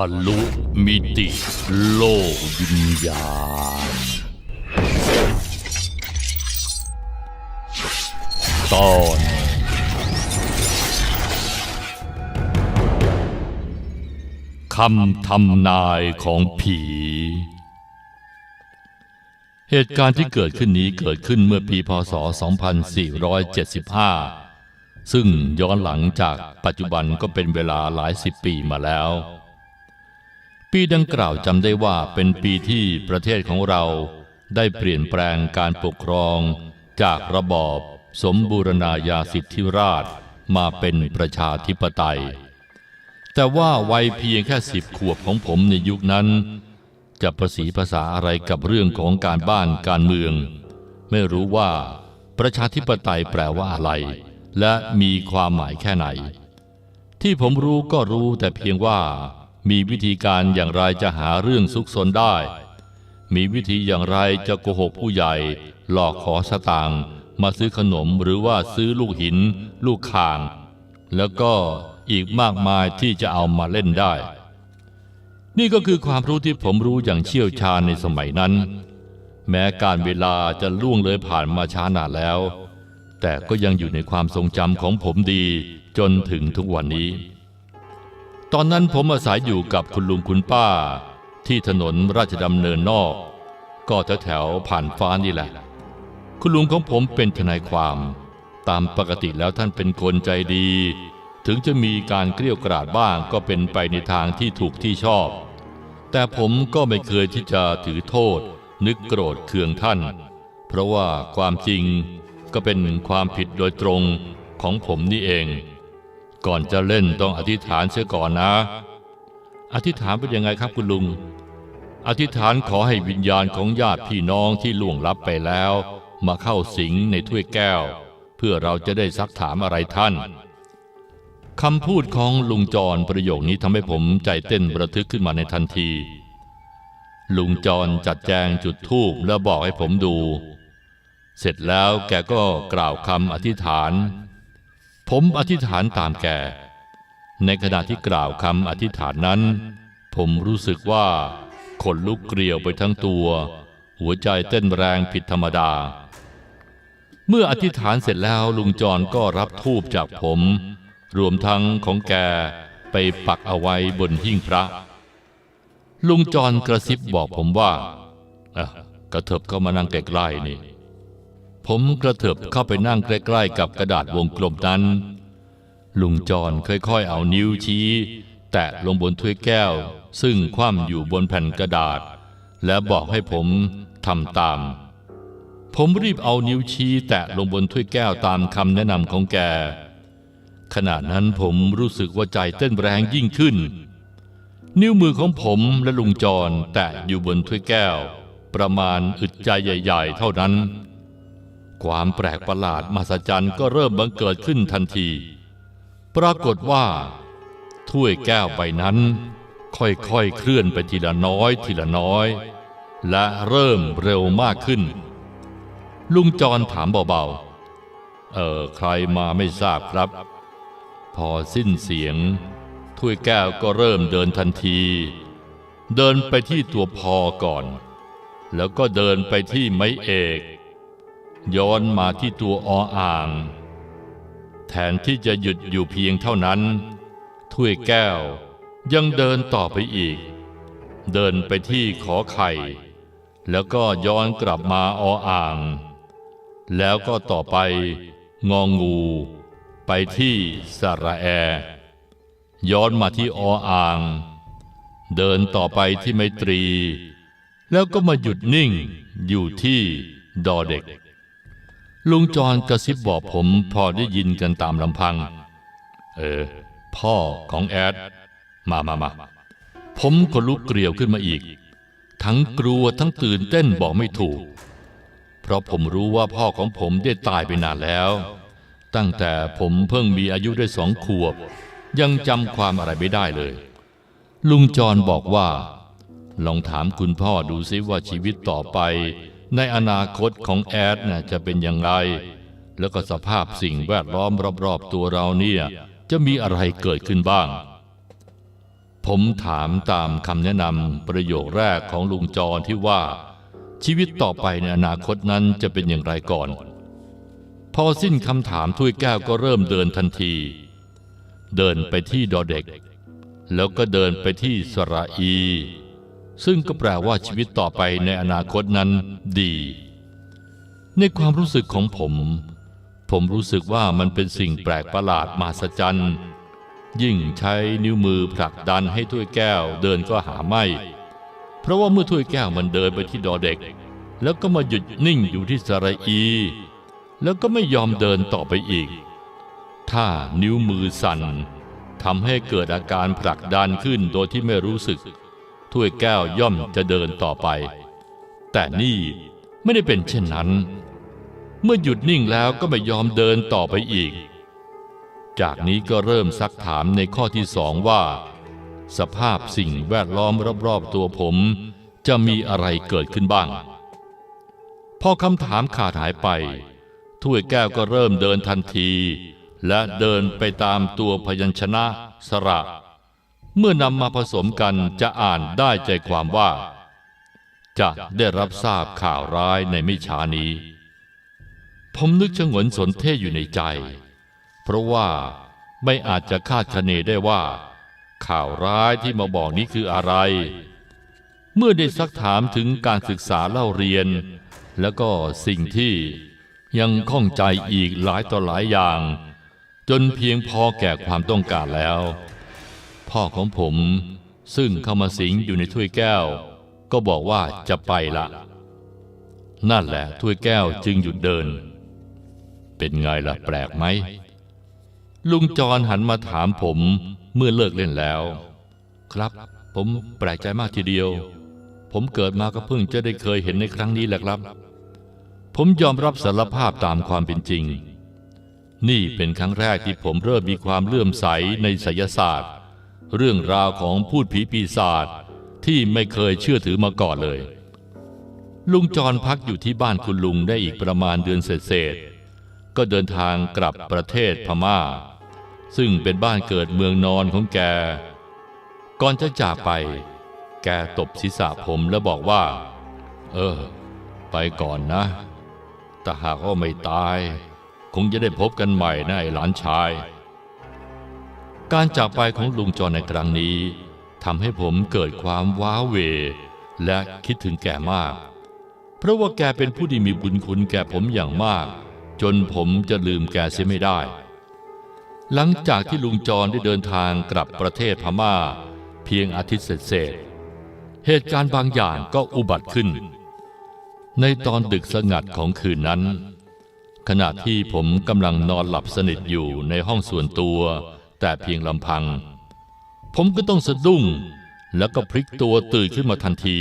ะลุมิติโลกวิญญาณ ตอน คำทำนายของผี เหตุการณ์ที่เกิดขึ้นนี้เกิดขึ้นเมื่อปีพศ 2475ซึ่งย้อนหลังจากปัจจุบันก็เป็นเวลาหลายสิบปีมาแล้ว ปีดังกล่าวจำได้ว่าเป็นปีที่ประเทศของเราได้เปลี่ยนแปลงการปกครอง จากระบอบสมบูรณาญาสิทธิราชมาเป็นประชาธิปไตย แต่ว่าวัยเพียงแค่สิบขวบของผมในยุคนั้น จะประสีภาษาอะไรกับเรื่องของการบ้านการเมือง ไม่รู้ว่าประชาธิปไตยแปลว่าอะไร และมีความหมายแค่ไหน ที่ผมรู้ก็รู้แต่เพียงว่า มีวิธีการอย่างไรจะหาเรื่องซุกซนได้ มีวิธีอย่างไรจะโกหกผู้ใหญ่ หลอกขอสตางค์มาซื้อขนมหรือว่าซื้อลูกหิน ลูกข่าง แล้วก็อีกมากมายที่จะเอามาเล่นได้ นี่ก็คือความรู้ที่ผมรู้อย่างเชี่ยวชาญในสมัยนั้น แม้การเวลาจะล่วงเลยผ่านมาช้านานแล้ว แต่ก็ยังอยู่ในความทรงจำของผมดีจนถึงทุกวันนี้ ตอนนั้นผมอาศัยอยู่กับคุณลุงคุณป้า ที่ถนนราชดำเนินนอก ก็แถวแถวผ่านฟ้านี่แหละ คุณลุงของผมเป็นทนายความ ตามปกติแล้วท่านเป็นคนใจดี ถึงจะมีการเกลี้ยวกราดบ้างก็เป็นไปในทางที่ถูกที่ชอบ แต่ผมก็ไม่เคยที่จะถือโทษ นึกโกรธเคืองท่าน เพราะว่าความจริงก็เป็นความผิดโดยตรงของผมนี่เอง ก่อนจะเล่นต้องอธิษฐานเสียก่อนนะ อธิษฐานเป็นยังไงครับคุณลุง อธิษฐานขอให้วิญญาณของญาติพี่น้องที่ล่วงลับไปแล้ว มาเข้าสิงในถ้วยแก้ว เพื่อเราจะได้ซักถามอะไรท่านคำพูดของลุงจรประโยคนี้ทำให้ผมใจเต้นระทึกขึ้นมาในทันที ลุงจรจัดแจงจุดธูปแล้วบอกให้ผมดู เสร็จแล้วแกก็กล่าวคำอธิษฐาน ผมอธิษฐานตามแก ในขณะที่กล่าวคำอธิษฐานนั้น ผมรู้สึกว่าขนลุกเกลียวไปทั้งตัว หัวใจเต้นแรงผิดธรรมดา เมื่ออธิษฐานเสร็จแล้วลุงจรก็รับทูบจากผม รวมทั้งของแกไปปักเอาไว้บนหิ้งพระ ลุงจรกระซิบบอกผมว่าเอ่อกระเถิบเข้ามานั่งใกล้ๆนี่ ผมกระเถิบเข้าไปนั่งใกล้ๆกับกระดาษวงกลมนั้น ลุงจรค่อยๆเอานิ้วชี้ แตะลงบนถ้วยแก้ว ซึ่งคว่ำอยู่บนแผ่นกระดาษ และบอกให้ผมทำตาม ผมรีบเอานิ้วชี้แตะลงบนถ้วยแก้วตามคำแนะนำของแก ขณะนั้นผมรู้สึกว่าใจเต้นแรงยิ่งขึ้น นิ้วมือของผมและลุงจรแตะอยู่บนถ้วยแก้ว ประมาณอึดใจใหญ่ ๆ เท่านั้น ความแปลกประหลาดมหัศจรรย์ก็เริ่มบังเกิดขึ้นทันที ปรากฏว่า ถ้วยแก้วใบนั้น ค่อยๆเคลื่อนไปทีละน้อยทีละน้อย และเริ่มเร็วมากขึ้น ลุงจรถามเบาๆ เออใครมาไม่ทราบครับ พอสิ้นเสียง ถ้วยแก้วก็เริ่มเดินทันที เดินไปที่ตัวพอก่อน แล้วก็เดินไปที่ไม้เอก ย้อนมาที่ตัวออ่าง แทนที่จะหยุดอยู่เพียงเท่านั้น ถ้วยแก้วยังเดินต่อไปอีก เดินไปที่ขอไข่ แล้วก็ย้อนกลับมาออ่าง แล้วก็ต่อไปงองงู ไปที่สระแอ ย้อนมาที่ออ่าง เดินต่อไปที่ไมตรี แล้วก็มาหยุดนิ่งอยู่ที่ดอเด็ก ลุงจรกระซิบบอกผมพอได้ยินกันตามลำพัง เออ พ่อของแอด มามามาผมก็ลุกเกลียวขึ้นมาอีก ทั้งกลัวทั้งตื่นเต้นบอกไม่ถูก เพราะผมรู้ว่าพ่อของผมได้ตายไปนานแล้ว ตั้งแต่ผมเพิ่งมีอายุได้สองขวบ ยังจำความอะไรไม่ได้เลย ลุงจรบอกว่า ลองถามคุณพ่อดูซิว่าชีวิตต่อไป ในอนาคตของแอดน่ะจะเป็นอย่างไร แล้วก็สภาพสิ่งแวดล้อมรอบๆตัวเราเนี่ยจะมีอะไรเกิดขึ้นบ้าง ผมถามตามคำแนะนำประโยคแรกของลุงจรที่ว่า ชีวิตต่อไปในอนาคตนั้นจะเป็นอย่างไรก่อน พอสิ้นคำถามถ้วยแก้วก็เริ่มเดินทันที เดินไปที่ดอเด็ก แล้วก็เดินไปที่สระอี ซึ่งก็แปลว่าชีวิตต่อไปในอนาคตนั้นดี ในความรู้สึกของผม ผมรู้สึกว่ามันเป็นสิ่งแปลกประหลาดมหัศจรรย์ยิ่งใช้นิ้วมือผลักดันให้ถ้วยแก้วเดินก็หาไม่ เพราะว่าเมื่อถ้วยแก้วมันเดินไปที่ดอเด็ก แล้วก็มาหยุดนิ่งอยู่ที่สระอี แล้วก็ไม่ยอมเดินต่อไปอีก ถ้านิ้วมือสั่นทำให้เกิดอาการผลักดันขึ้นโดยที่ไม่รู้สึก ถ้วยแก้วย่อมจะเดินต่อไป แต่นี่ไม่ได้เป็นเช่นนั้น เมื่อหยุดนิ่งแล้วก็ไม่ยอมเดินต่อไปอีก จากนี้ก็เริ่มซักถามในข้อที่สองว่า สภาพสิ่งแวดล้อมรอบๆตัวผม จะมีอะไรเกิดขึ้นบ้าง พอคำถามขาดหายไป ถ้วยแก้วก็เริ่มเดินทันที และเดินไปตามตัวพยัญชนะสระ เมื่อนำมาผสมกันจะอ่านได้ใจความว่า จะได้รับทราบข่าวร้ายในไม่ช้านี้ ผมนึกชงนสนเท่อยู่ในใจ เพราะว่าไม่อาจจะคาดคะเนได้ว่า ข่าวร้ายที่มาบอกนี้คืออะไร เมื่อได้ซักถามถึงการศึกษาเล่าเรียน แล้วก็สิ่งที่ยังข้องใจอีกหลายต่อหลายอย่าง จนเพียงพอแก่ความต้องการแล้ว พ่อของผม ซึ่งเข้ามาสิงอยู่ในถ้วยแก้ว ก็บอกว่าจะไปละ นั่นแหละถ้วยแก้วจึงหยุดเดิน เป็นไงล่ะแปลกไหม ลุงจรหันมาถามผมเมื่อเลิกเล่นแล้ว ครับ ผมแปลกใจมากทีเดียว ผมเกิดมาก็เพิ่งจะได้เคยเห็นในครั้งนี้แหละครับ ผมยอมรับสารภาพตามความเป็นจริงนี่เป็นครั้งแรกที่ผมเริ่มมีความเลื่อมใสในไสยศาสตร์ เรื่องราวของพูดผีปีศาจที่ไม่เคยเชื่อถือมาก่อนเลย ลุงจรพักอยู่ที่บ้านคุณลุงได้อีกประมาณเดือนเศษๆก็เดินทางกลับประเทศพม่า ซึ่งเป็นบ้านเกิดเมืองนอนของแก ก่อนจะจากไป แกตบศีรษะผมแล้วบอกว่า เออ ไปก่อนนะแต่หากว่าไม่ตาย คงจะได้พบกันใหม่นะไอ้หลานชาย การจากไปของลุงจรในครั้งนี้ทำให้ผมเกิดความว้าเว และคิดถึงแกมาก เพราะว่าแกเป็นผู้ที่มีบุญคุณแก่ผมอย่างมาก จนผมจะลืมแกเสียไม่ได้ หลังจากที่ลุงจรได้เดินทางกลับประเทศพม่า เพียงอาทิตย์เศษเหตุการณ์บางอย่างก็อุบัติขึ้น ในตอนดึกสงัดของคืนนั้น ขณะที่ผมกำลังนอนหลับสนิทอยู่ในห้องส่วนตัว แต่เพียงลำพัง ผมก็ต้องสะดุ้ง แล้วก็พลิกตัวตื่นขึ้นมาทันที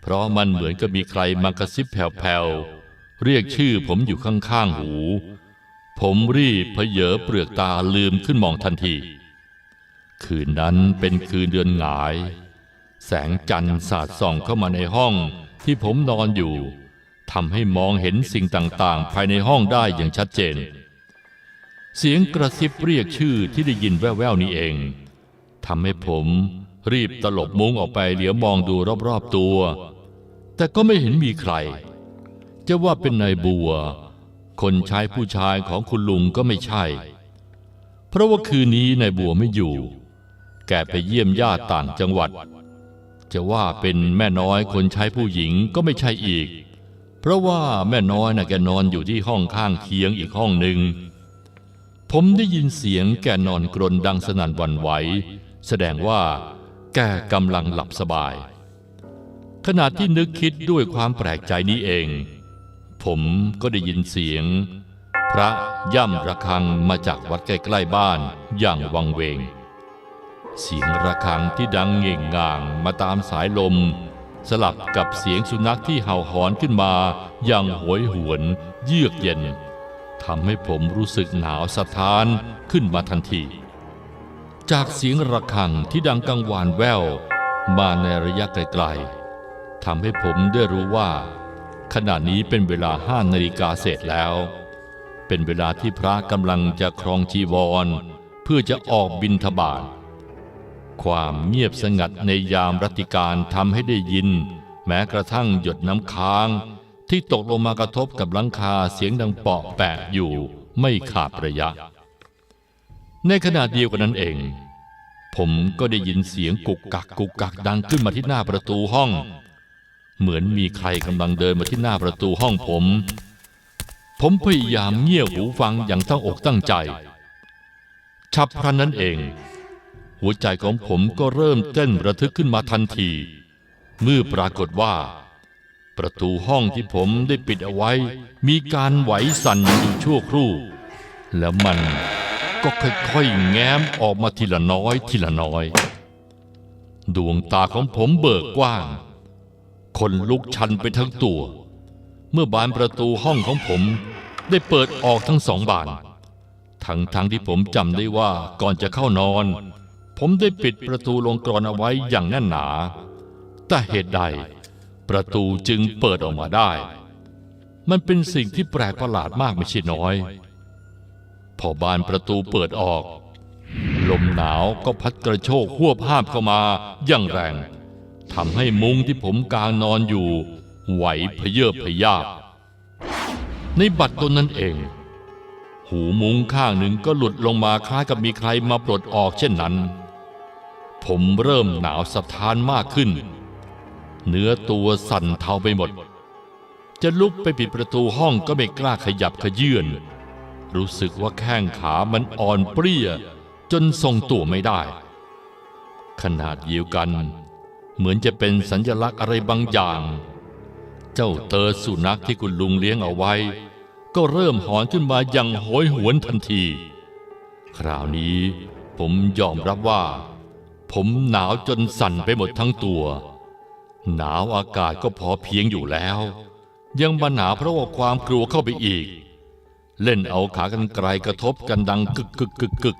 เพราะมันเหมือนกับมีใครมากระซิบแผ่วๆ เรียกชื่อผมอยู่ข้างๆหู ผมรีบเพเยอเปลือกตาลืมขึ้นมองทันที คืนนั้นเป็นคืนเดือนหงาย แสงจันทร์สาดส่องเข้ามาในห้องที่ผมนอนอยู่ทำให้มองเห็นสิ่งต่างๆ ภายในห้องได้อย่างชัดเจน เสียงกระซิบเรียกชื่อที่ได้ยินแว่วๆนี้เองทำให้ผมรีบตลบมุ้งออกไปเหลียวมองดูรอบๆตัว แต่ก็ไม่เห็นมีใคร จะว่าเป็นนายบัว คนใช้ผู้ชายของคุณลุงก็ไม่ใช่ เพราะว่าคืนนี้นายบัวไม่อยู่ แกไปเยี่ยมญาติต่างจังหวัด จะว่าเป็นแม่น้อยคนใช้ผู้หญิงก็ไม่ใช่อีก เพราะว่าแม่น้อยน่ะแกนอนอยู่ที่ห้องข้างเคียงอีกห้องหนึ่ง ผมได้ยินเสียงแกนอนกรนดังสนั่นวันไหว แสดงว่าแกกำลังหลับสบาย ขณะที่นึกคิดด้วยความแปลกใจนี้เอง ผมก็ได้ยินเสียง พระย่ำระฆังมาจากวัดใกล้ๆบ้านอย่างวังเวง เสียงระฆังที่ดังเง่งง่างมาตามสายลม สลับกับเสียงสุนัขที่เห่าหอนขึ้นมาอย่างโหยหวน เยือกเย็น ทำให้ผมรู้สึกหนาวสะท้านขึ้นมาทันที จากเสียงระฆังที่ดังกังวานแวว มาในระยะไกลๆทำให้ผมได้รู้ว่า ขณะนี้เป็นเวลาห้านาฬิกาเศษแล้ว เป็นเวลาที่พระกำลังจะครองจีวร เพื่อจะออกบินทบาทความเงียบสงัดในยามรัติการทำให้ได้ยิน แม้กระทั่งหยดน้ำค้าง ที่ตกลงมากระทบกับหลังคาเสียงดังเปาะแปะอยู่ไม่ขาดระยะ ในขณะเดียวกันนั้นเอง ผมก็ได้ยินเสียงกุกกักกุกกักดังขึ้นมาที่หน้าประตูห้อง เหมือนมีใครกำลังเดินมาที่หน้าประตูห้องผม ผมพยายามเงี่ยหูฟังอย่างตั้งอกตั้งใจ ฉับพลันนั้นเอง หัวใจของผมก็เริ่มเต้นระทึกขึ้นมาทันที เมื่อปรากฏว่า ประตูห้องที่ผมได้ปิดเอาไว้ มีการไหวสั่นอยู่ชั่วครู่ แล้วมันก็ค่อยๆแง้มออกมาทีละน้อยทีละน้อย ดวงตาของผมเบิกกว้าง คนลุกชันไปทั้งตัว เมื่อบานประตูห้องของผมได้เปิดออกทั้งสองบาน ทั้งทั้งที่ผมจำได้ว่าก่อนจะเข้านอน ผมได้ปิดประตูลงกรอนเอาไว้อย่างแน่นหนา แต่เหตุใด ประตูจึงเปิดออกมาได้ มันเป็นสิ่งที่แปลกประหลาดมากไม่ใช่น้อย พอบานประตูเปิดออก ลมหนาวก็พัดกระโชกหวบห้ามเข้ามาอย่างแรงทำให้มุ้งที่ผมกางนอนอยู่ ไหวพเยอพยาบในบัดตนนั้นเอง หูมุ้งข้างหนึ่งก็หลุดลงมาคล้ายกับมีใครมาปลดออกเช่นนั้น ผมเริ่มหนาวสะท้านมากขึ้น เนื้อตัวสั่นเทาไปหมด จะลุกไปปิดประตูห้องก็ไม่กล้าขยับขยื่น รู้สึกว่าแข้งขามันอ่อนเปรี้ย จนทรงตัวไม่ได้ ขนาดเดียวกัน เหมือนจะเป็นสัญลักษณ์อะไรบางอย่าง เจ้าเตอสุนัขที่คุณลุงเลี้ยงเอาไว้ ก็เริ่มหอนขึ้นมาอย่างโหยหวนทันที คราวนี้ผมยอมรับว่า ผมหนาวจนสั่นไปหมดทั้งตัว หนาวอากาศก็พอเพียงอยู่แล้ว ยังมาหนาวเพราะว่าความกลัวเข้าไปอีก เล่นเอาขากันไกลกระทบกันดังกึกกึกกึกกึก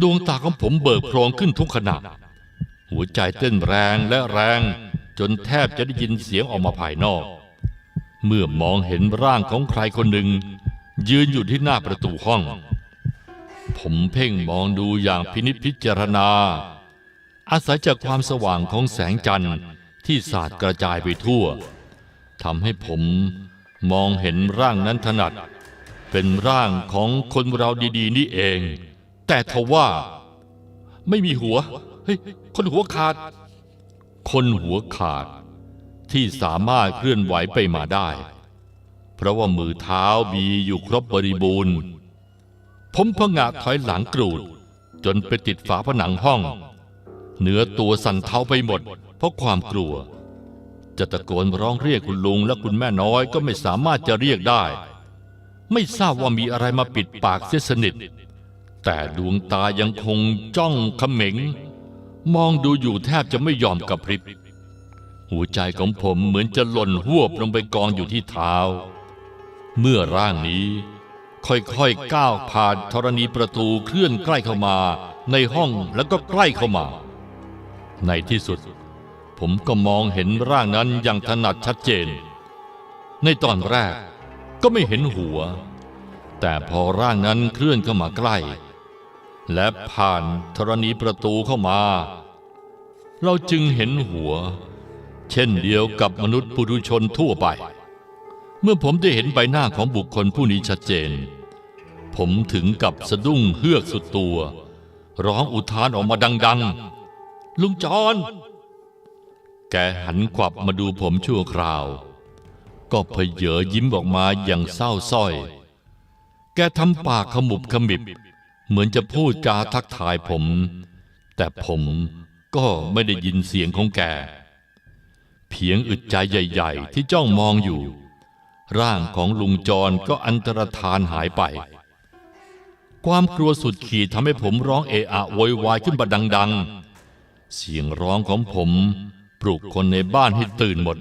ดวงตาของผมเบิกโพลงขึ้นทุกขณะ หัวใจเต้นแรงและแรง จนแทบจะได้ยินเสียงออกมาภายนอก เมื่อมองเห็นร่างของใครคนหนึ่ง ยืนอยู่ที่หน้าประตูห้อง ผมเพ่งมองดูอย่างพินิจพิจารณา อาศัยจากความสว่างของแสงจันทร์ ที่สาดกระจายไปทั่วทำให้ผมมองเห็นร่างนั้นถนัด เป็นร่างของคนเราดีๆ นี่เอง แต่ทว่า ไม่มีหัว เฮ้ย คนหัวขาด คนหัวขาด ที่สามารถเคลื่อนไหวไปมาได้ เพราะว่ามือเท้ามีอยู่ครบบริบูรณ์ ผมพงะถอยหลังกรูด จนไปติดฝาผนังห้อง เนื้อตัวสั่นเทาไปหมด เพราะความกลัว จะตะโกนร้องเรียกคุณลุงและคุณแม่น้อยก็ไม่สามารถจะเรียกได้ ไม่ทราบว่ามีอะไรมาปิดปากเสียสนิท แต่ดวงตายังคงจ้องเขม็ง มองดูอยู่แทบจะไม่ยอมกระพริบ หัวใจของผมเหมือนจะหล่นหวบลงไปกองอยู่ที่เท้า เมื่อร่างนี้ค่อยๆ ก้าวผ่านธรณีประตูเคลื่อนใกล้เข้ามาในห้องแล้วก็ใกล้เข้ามา ในที่สุด ผมก็มองเห็นร่างนั้นอย่างถนัดชัดเจน ในตอนแรกก็ไม่เห็นหัว แต่พอร่างนั้นเคลื่อนเข้ามาใกล้ และผ่านธรณีประตูเข้ามา เราจึงเห็นหัว เช่นเดียวกับมนุษย์ปุถุชนทั่วไป เมื่อผมได้เห็นใบหน้าของบุคคลผู้นี้ชัดเจน ผมถึงกับสะดุ้งเฮือกสุดตัว ร้องอุทานออกมาดัง ๆ ลุงจอน แกหันขวับมาดูผมชั่วคราว ก็เพเยอยิ้มออกมาอย่างเศร้าสร้อย แกทำปากขมุบขมิบ เหมือนจะพูดจาทักทายผม แต่ผมก็ไม่ได้ยินเสียงของแก เพียงอึดใจใหญ่ ๆ ที่จ้องมองอยู่ ร่างของลุงจรก็อันตรธานหายไป ความกลัวสุดขีดทำให้ผมร้องเอะอะโวยวายขึ้นมาดัง ๆ เสียงร้องของผม ปลุกคนในบ้านให้ตื่นหมด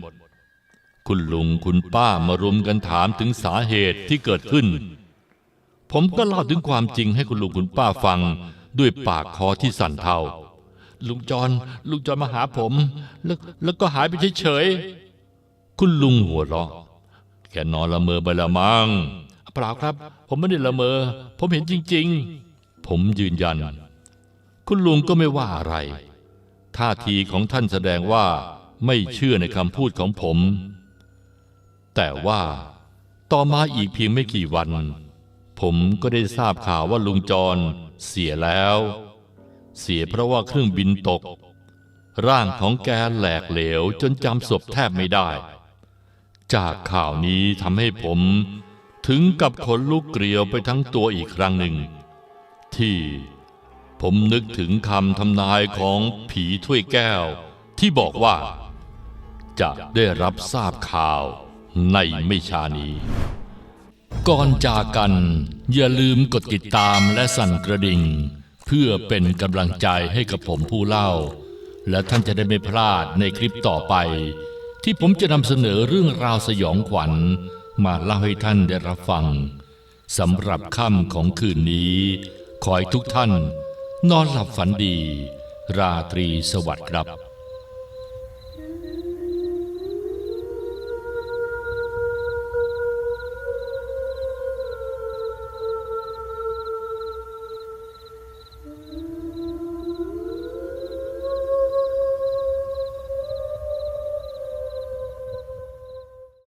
คุณลุงคุณป้ามารุมกันถามถึงสาเหตุที่เกิดขึ้น ผมก็เล่าถึงความจริงให้คุณลุงคุณป้าฟังด้วยปากคอที่สั่นเทาลุงจรลุงจรมาหาผมแล้วแล้วก็หายไปเฉยๆคุณลุงหัวเราะแกนอนละเมอไปละมัง้งเปล่าครับ ผมไม่ได้ละเมอ ผมเห็นจริง ๆ ผมยืนยัน คุคุณลุงก็ไม่ว่าอะไร ท่าทีของท่านแสดงว่าไม่เชื่อในคำพูดของผม แต่ว่าต่อมาอีกเพียงไม่กี่วัน ผมก็ได้ทราบข่าวว่าลุงจรเสียแล้ว เสียเพราะว่าเครื่องบินตก ร่างของแกแหลกเหลวจนจำศพแทบไม่ได้ จากข่าวนี้ทำให้ผมถึงกับขนลุกเกลียวไปทั้งตัวอีกครั้งหนึ่ง ที่ ผมนึกถึงคำทำนายของผีถ้วยแก้ว ที่บอกว่า จะได้รับทราบข่าวในไม่ช้านี้ ก่อนจากกัน อย่าลืมกดติดตามและสั่นกระดิ่ง เพื่อเป็นกำลังใจให้กับผมผู้เล่า และท่านจะได้ไม่พลาดในคลิปต่อไป ที่ผมจะนำเสนอเรื่องราวสยองขวัญ มาเล่าให้ท่านได้รับฟังสำหรับค่ำของคืนนี้ ขอให้ทุกท่าน นอนหลับฝันดี ราตรีสวัสดิ์ครับ